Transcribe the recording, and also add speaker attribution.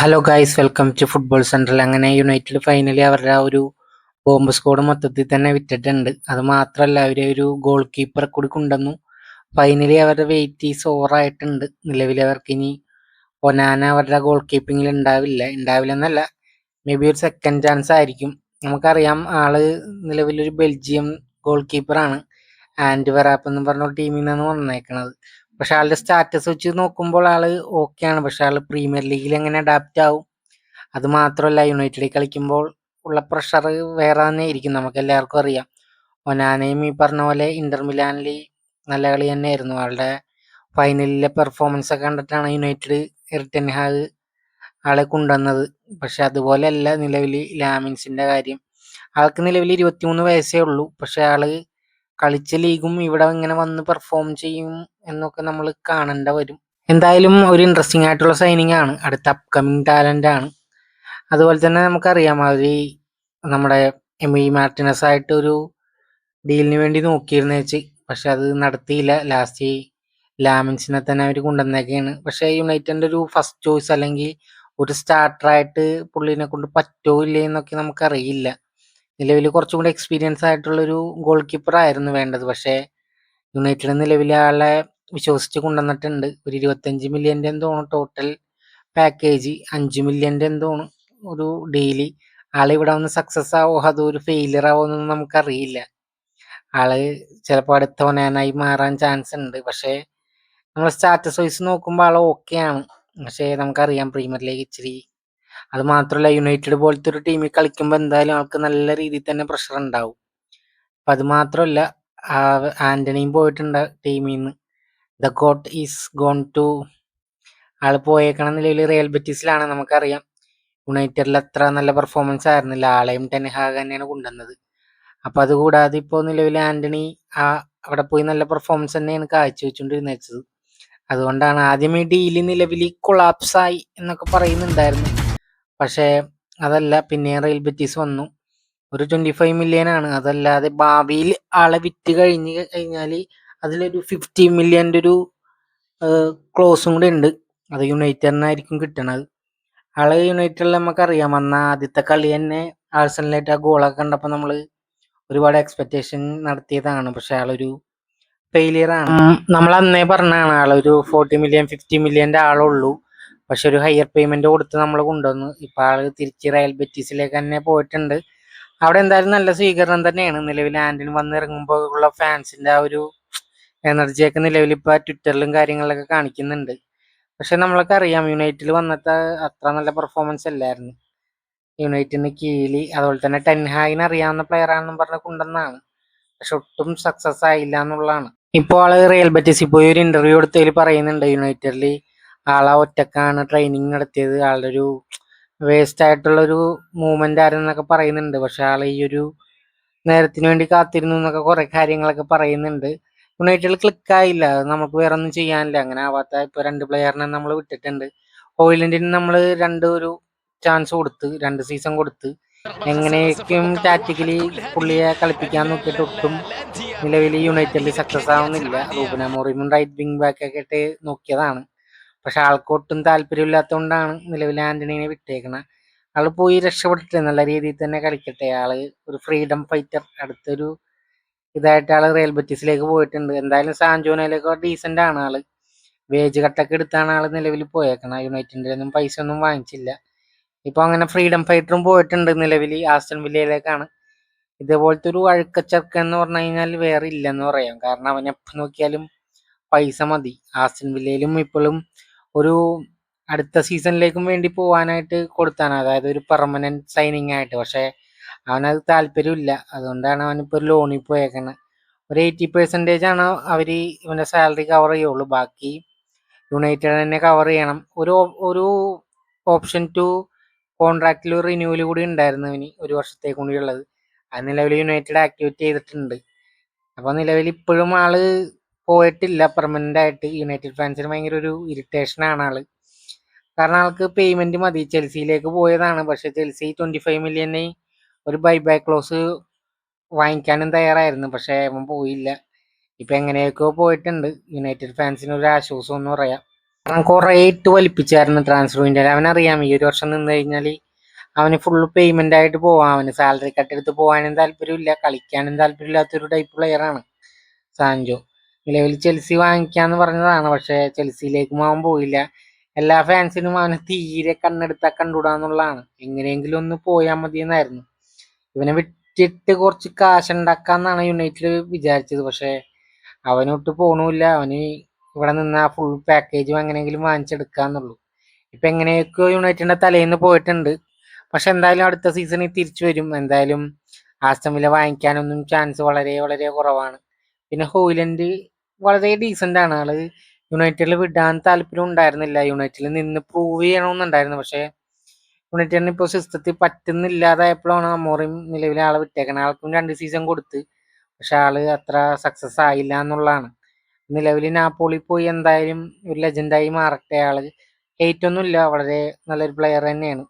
Speaker 1: Hello guys welcome to football central അങ്ങനെ United finally അവരുടെ ആ ഒരു ബോംബ് സ്കോഡ് മൊത്തത്തിൽ തന്നെ വിറ്റിട്ടുണ്ട്. അത് മാത്രമല്ല അവരെ ഒരു ഗോൾ കീപ്പറെ കൂടി കൊണ്ടുവന്നു. ഫൈനലി അവരുടെ വെയിറ്റ് ഈസ് ഓവറായിട്ടുണ്ട് നിലവിൽ അവർക്ക് ഇനി ഒനാന അവരുടെ ഗോൾ കീപ്പിങ്ങിൽ ഉണ്ടാവില്ല. ഉണ്ടാവില്ല എന്നല്ല മേ ബി ഒരു സെക്കൻഡ് ചാൻസ് ആയിരിക്കും. നമുക്കറിയാം ആൾ നിലവിലൊരു ബെൽജിയം ഗോൾ കീപ്പറാണ് ആൻഡ് വെറാപ്പ് എന്ന് പറഞ്ഞ ടീമിൽ നിന്നാണ് വന്നേക്കണത്. പക്ഷെ ആളുടെ സ്റ്റാറ്റസ് വെച്ച് നോക്കുമ്പോൾ ആൾ ഓക്കെയാണ് പക്ഷെ ആൾ പ്രീമിയർ ലീഗിൽ എങ്ങനെ അഡാപ്റ്റ് ആവും? അത് മാത്രമല്ല യുണൈറ്റഡിൽ കളിക്കുമ്പോൾ ഉള്ള പ്രഷർ വേറെ തന്നെ ആയിരിക്കും. നമുക്ക് എല്ലാവർക്കും അറിയാം. ഒനാനയും ഈ പറഞ്ഞ പോലെ ഇന്റർ മിലാനിൽ നല്ല കളി തന്നെയായിരുന്നു. ആളുടെ ഫൈനലിലെ പെർഫോമൻസ് ഒക്കെ കണ്ടിട്ടാണ് യുണൈറ്റഡ് എർട്ടൻഹാഗ് ആളെ കൊണ്ടുവന്നത്. പക്ഷെ അതുപോലെയല്ല നിലവിൽ ലാമിൻസിന്റെ കാര്യം. ആൾക്ക് നിലവിൽ ഇരുപത്തിമൂന്ന് വയസ്സേ ഉള്ളൂ. പക്ഷെ ആൾ കളിച്ച ലീഗും ഇവിടെ ഇങ്ങനെ വന്ന് പെർഫോം ചെയ്യും എന്നൊക്കെ നമ്മൾ കാണേണ്ട വരും. എന്തായാലും ഒരു ഇൻട്രസ്റ്റിംഗ് ആയിട്ടുള്ള സൈനിങ് ആണ്. അടുത്ത അപ്കമിങ് ടാലന്റ് ആണ്. അതുപോലെ തന്നെ നമുക്കറിയാം അവർ നമ്മുടെ എമി മാർട്ടിനസ് ആയിട്ട് ഒരു ഡീലിന് വേണ്ടി നോക്കിയിരുന്നു വെച്ച് പക്ഷെ അത് നടത്തിയില്ല. ലാസ്റ്റ് ലാമിൻസിനെ തന്നെ അവർ കൊണ്ടുവന്നേക്കാണ് പക്ഷെ യുണൈറ്റഡിന്റെ ഒരു ഫസ്റ്റ് ചോയ്സ് അല്ലെങ്കിൽ ഒരു സ്റ്റാർട്ടറായിട്ട് പുള്ളിനെ കൊണ്ട് പറ്റോ ഇല്ലേ എന്നൊക്കെ നമുക്കറിയില്ല. നിലവിൽ കുറച്ചും കൂടി എക്സ്പീരിയൻസ് ആയിട്ടുള്ളൊരു ഗോൾ കീപ്പർ ആയിരുന്നു വേണ്ടത്. പക്ഷേ യുണൈറ്റഡ് നിലവിലെ ആളെ വിശ്വസിച്ച് കൊണ്ടുവന്നിട്ടുണ്ട്. ഒരു ഇരുപത്തഞ്ച് മില്യന്റെ എന്തോണ് ടോട്ടൽ പാക്കേജ് അഞ്ച് മില്യന്റെ എന്തോണ് ഒരു ഡെയിലി ആൾ ഇവിടെ വന്ന് സക്സസ് ആവോ? അതോ ഒരു ഫെയിലിയർ ആവോ എന്നൊന്നും നമുക്കറിയില്ല. ആൾ ചിലപ്പോൾ അടുത്ത ഒനാനായി മാറാൻ ചാൻസ് ഉണ്ട്. പക്ഷേ നമ്മൾ സ്റ്റാറ്റസ് വൈസ് നോക്കുമ്പോൾ ആൾ ഓക്കെയാണ് പക്ഷേ നമുക്കറിയാം പ്രീമിയർ ലീഗ് ഇച്ചിരി അത് മാത്രമല്ല യുണൈറ്റഡ് പോലത്തെ ഒരു ടീമിൽ കളിക്കുമ്പോൾ എന്തായാലും ആൾക്ക് നല്ല രീതിയിൽ തന്നെ പ്രഷർ ഉണ്ടാവും അപ്പം അത് മാത്രമല്ല ആന്റണിയും പോയിട്ടുണ്ട് ടീമിൽ നിന്ന് the goat is gone to ആൾ പോയേക്കണ നിലയിൽ റിയൽ ബെറ്റീസിലാണ് നമുക്കറിയാം. യുണൈറ്റഡിൽ അത്ര നല്ല പെർഫോമൻസ് ആയിരുന്നില്ല. ആളെയും ടെൻഹാഗ് തന്നെയാണ് കൊണ്ടുവന്നത്. അപ്പം അതുകൂടാതെ ഇപ്പോൾ നിലവിൽ ആന്റണി ആ അവിടെ പോയി നല്ല പെർഫോമൻസ് തന്നെയാണ് കാഴ്ചവെച്ചുകൊണ്ടിരുന്നത് അതുകൊണ്ടാണ് ആദ്യം ഈ ഡീൽ നിലവിൽ കൊളാപ്സായി എന്നൊക്കെ പറയുന്നുണ്ടായിരുന്നു. പക്ഷേ അതല്ല പിന്നെ റെയിൽ ബെറ്റീസ് വന്നു. ഒരു ട്വന്റി ഫൈവ് മില്യൺ ആണ്. അതല്ലാതെ ഭാവിയിൽ ആളെ വിറ്റ് കഴിഞ്ഞ് കഴിഞ്ഞാൽ അതിലൊരു ഫിഫ്റ്റി മില്യന്റെ ഒരു ക്ലോസും കൂടെ ഉണ്ട്. അത് യുണൈറ്റഡിനായിരിക്കും കിട്ടണത്. ആളെ യുണൈറ്റഡിൽ നമുക്കറിയാം. വന്ന ആദ്യത്തെ കളി തന്നെ ആഴ്സണലായിട്ട് ആ ഗോളൊക്കെ കണ്ടപ്പോൾ നമ്മൾ ഒരുപാട് എക്സ്പെക്റ്റേഷൻ നടത്തിയതാണ്. പക്ഷെ ആളൊരു ഫെയിലിയർ ആണ്. നമ്മൾ അന്നേ പറഞ്ഞാണ് ആളൊരു ഫോർട്ടി മില്യൺ ഫിഫ്റ്റി മില്യന്റെ ആളുള്ളൂ പക്ഷെ ഒരു ഹയർ പേയ്മെന്റ് കൊടുത്ത് നമ്മൾ കൊണ്ടുവന്നു. ഇപ്പൊ ആൾ തിരിച്ച് റയൽ ബെറ്റീസിലേക്ക് തന്നെ പോയിട്ടുണ്ട്. അവിടെ എന്തായാലും നല്ല സ്വീകരണം തന്നെയാണ്. നിലവിൽ ആന്റണി വന്നിറങ്ങുമ്പോൾ ഉള്ള ഫാൻസിന്റെ ആ ഒരു എനർജിയൊക്കെ നിലവിൽ ഇപ്പൊ ട്വിറ്ററിലും കാര്യങ്ങളിലൊക്കെ കാണിക്കുന്നുണ്ട്. പക്ഷെ നമ്മളൊക്കെ അറിയാം യുണൈറ്റഡിൽ വന്നിട്ട് അത്ര നല്ല പെർഫോമൻസ് അല്ലായിരുന്നു. യുണൈറ്റഡിന് കീലി അതുപോലെ തന്നെ ടെൻഹാഗിന് അറിയാവുന്ന പ്ലെയർ ആണെന്നും പറഞ്ഞ് കൊണ്ടുവന്നാണ്. പക്ഷെ ഒട്ടും സക്സസ് ആയില്ല എന്നുള്ളതാണ്. ഇപ്പോൾ ആൾ റിയൽ ബെറ്റീസിൽ പോയി ഒരു ഇന്റർവ്യൂ എടുത്തതിൽ പറയുന്നുണ്ട് യുണൈറ്റഡിൽ ആളെ ഒറ്റക്കാണ് ട്രെയിനിങ് നടത്തിയത്. ആളുടെ ഒരു വേസ്റ്റ് ആയിട്ടുള്ളൊരു മൂവ്മെന്റ് ആയിരുന്നൊക്കെ പറയുന്നുണ്ട്. പക്ഷെ ആൾ ഈ ഒരു നേരത്തിന് വേണ്ടി കാത്തിരുന്നു എന്നൊക്കെ കുറെ കാര്യങ്ങളൊക്കെ പറയുന്നുണ്ട്. യുണൈറ്റഡിൽ ക്ലിക്ക് ആയില്ല. അത് നമുക്ക് വേറെ ഒന്നും ചെയ്യാനില്ല. അങ്ങനെ ആവാത്ത ഇപ്പൊ രണ്ട് പ്ലെയറിനെ നമ്മൾ വിട്ടിട്ടുണ്ട്. ഓയിലൻഡിന് നമ്മൾ രണ്ട് ഒരു ചാൻസ് കൊടുത്ത് രണ്ട് സീസൺ കൊടുത്ത്. എങ്ങനെയൊക്കെയും ടാറ്റിക്കലി പുള്ളിയെ കളിപ്പിക്കാൻ നോക്കിയിട്ട് ഒട്ടും നിലവിൽ യുണൈറ്റഡിൽ സക്സസ് ആവുന്നില്ല. റൂബൻ മോറിയും റൈറ്റ് വിങ് ബാക്ക് ഒക്കെ ഇട്ട് നോക്കിയതാണ്. പക്ഷെ ആൾക്ക് ഒട്ടും താല്പര്യമില്ലാത്തതുകൊണ്ടാണ് നിലവിൽ ആന്റണീനെ വിട്ടേക്കണ. ആൾ പോയി രക്ഷപ്പെട്ടിട്ട് നല്ല രീതിയിൽ തന്നെ കളിക്കട്ടെ. ആൾ ഒരു ഫ്രീഡം ഫൈറ്റർ അടുത്തൊരു ഇതായിട്ട് ആൾ റയൽ ബെറ്റീസിലേക്ക് പോയിട്ടുണ്ട്. എന്തായാലും സാൻജോനയിലേക്ക് ഡീസെന്റ് ആണ് ആൾ. വേജ് കട്ടൊക്കെ എടുത്താണ് ആൾ നിലവിൽ പോയേക്കണ. യുണൈറ്റഡിന്റെ ഒന്നും പൈസ ഒന്നും വാങ്ങിച്ചില്ല. ഇപ്പൊ അങ്ങനെ ഫ്രീഡം ഫൈറ്ററും പോയിട്ടുണ്ട് നിലവിൽ ആസ്റ്റൺ വില്ലയിലേക്കാണ് ഇതേപോലത്തെ ഒരു അഴുക്കച്ചർക്ക എന്ന് പറഞ്ഞു കഴിഞ്ഞാൽ വേറെ ഇല്ലെന്ന് പറയാം. കാരണം അവൻ നോക്കിയാലും പൈസ മതി. ആസ്റ്റൺ വില്ലയിലും ഇപ്പോഴും ഒരു അടുത്ത സീസണിലേക്കും വേണ്ടി പോവാനായിട്ട് കൊടുത്താണ്. അതായത് ഒരു പെർമനന്റ് സൈനിങ് ആയിട്ട്. പക്ഷെ അവനത് താല്പര്യമില്ല. അതുകൊണ്ടാണ് അവനിപ്പോൾ ഒരു ലോണിൽ പോയേക്കുന്നത് ഒരു എയ്റ്റി പെർസെന്റേജ് ആണ് അവർ ഇവന്റെ സാലറി കവർ ചെയ്യുള്ളൂ. ബാക്കി യുണൈറ്റഡ് തന്നെ കവർ ചെയ്യണം. ഒരു ഒരു ഓപ്ഷൻ ടു കോൺട്രാക്റ്റിൽ ഒരു റിന്യൂവൽ കൂടി ഉണ്ടായിരുന്നു ഇനി ഒരു വർഷത്തേക്ക് കൂടി ഉള്ളത് അത് നിലവിൽ യുണൈറ്റഡ് ആക്ടിവേറ്റ് ചെയ്തിട്ടുണ്ട്. അപ്പോൾ നിലവിൽ ഇപ്പോഴും ആൾ പോയിട്ടില്ല. പെർമനന്റ് ആയിട്ട് യുണൈറ്റഡ് ഫാൻസിന് ഭയങ്കര ഒരു ഇറിറ്റേഷൻ ആണ് ആൾ. കാരണം ആൾക്ക് പേയ്മെന്റ് മതി. ചെൽസിയിലേക്ക് പോയതാണ്. പക്ഷെ ചെൽസി ട്വന്റി ഫൈവ് മില്യന് ഒരു ബൈ ബാക്ക് ക്ലോസ് വാങ്ങിക്കാനും തയ്യാറായിരുന്നു. പക്ഷെ അവൻ പോയില്ല. ഇപ്പൊ എങ്ങനെയൊക്കെയോ പോയിട്ടുണ്ട്. യുണൈറ്റഡ് ഫാൻസിന് ഒരു ആശ്വാസം എന്ന് പറയാം. കാരണം കുറേ ഇട്ട് വലിപ്പിച്ചായിരുന്നു ട്രാൻസ്ഫർ വിൻഡോ അവനറിയാം ഈ ഒരു വർഷം നിന്ന് കഴിഞ്ഞാൽ അവന് ഫുള്ള് പേയ്മെന്റ് ആയിട്ട് പോവാം. അവന് സാലറി കട്ടെടുത്ത് പോകാനും താല്പര്യമില്ല. കളിക്കാനും താല്പര്യമില്ലാത്തൊരു ടൈപ്പ് പ്ലെയറാണ് സാൻജോ. നിലവിൽ ചെൽസി വാങ്ങിക്കാന്ന് പറഞ്ഞതാണ്. പക്ഷെ ചെൽസിയിലേക്കും അവൻ പോയില്ല. എല്ലാ ഫാൻസിനും അവനെ തീരെ കണ്ണെടുത്താൽ കണ്ടുകൂടാന്നുള്ളതാണ് എങ്ങനെയെങ്കിലും ഒന്ന് പോയാൽ മതിയെന്നായിരുന്നു. ഇവനെ വിറ്റിട്ട് കുറച്ച് കാശുണ്ടാക്കാന്നാണ് യുണൈറ്റഡ് വിചാരിച്ചത്. പക്ഷേ അവനൊട്ട് പോണമില്ല. അവന് ഇവിടെ നിന്ന് ആ ഫുൾ പാക്കേജും എങ്ങനെയെങ്കിലും വാങ്ങിച്ചെടുക്കാന്നുള്ളൂ. ഇപ്പൊ എങ്ങനെയൊക്കെ യുണൈറ്റഡിന്റെ തലേന്ന് പോയിട്ടുണ്ട്. പക്ഷെ എന്തായാലും അടുത്ത സീസണിൽ തിരിച്ചു വരും. എന്തായാലും ആസ്റ്റം വില വാങ്ങിക്കാനൊന്നും ചാൻസ് വളരെ വളരെ കുറവാണ്. പിന്നെ ഹോയിലൻഡ് വളരെ ഡീസന്റ് ആണ്. ആൾ യുണൈറ്റഡിൽ വിടാൻ താല്പര്യം ഉണ്ടായിരുന്നില്ല. യുണൈറ്റഡിൽ നിന്ന് പ്രൂവ് ചെയ്യണമെന്നുണ്ടായിരുന്നു. പക്ഷേ യുണൈറ്റഡിന് ഇപ്പോൾ സിസ്റ്റത്തിൽ പറ്റുന്നില്ലാതായപ്പോഴാണ് അമോറിയും നിലവിലെ ആളെ വിട്ടേക്കണത്. ആൾക്കും രണ്ട് സീസൺ കൊടുത്ത്. പക്ഷെ ആൾ അത്ര സക്സസ് ആയില്ല എന്നുള്ളതാണ്. നിലവിൽ നാപ്പോളി പോയി എന്തായാലും ഒരു ലെജൻഡായി മാറട്ടെ. ആൾ ഏറ്റൊന്നുമില്ല വളരെ നല്ലൊരു പ്ലെയർ തന്നെയാണ്.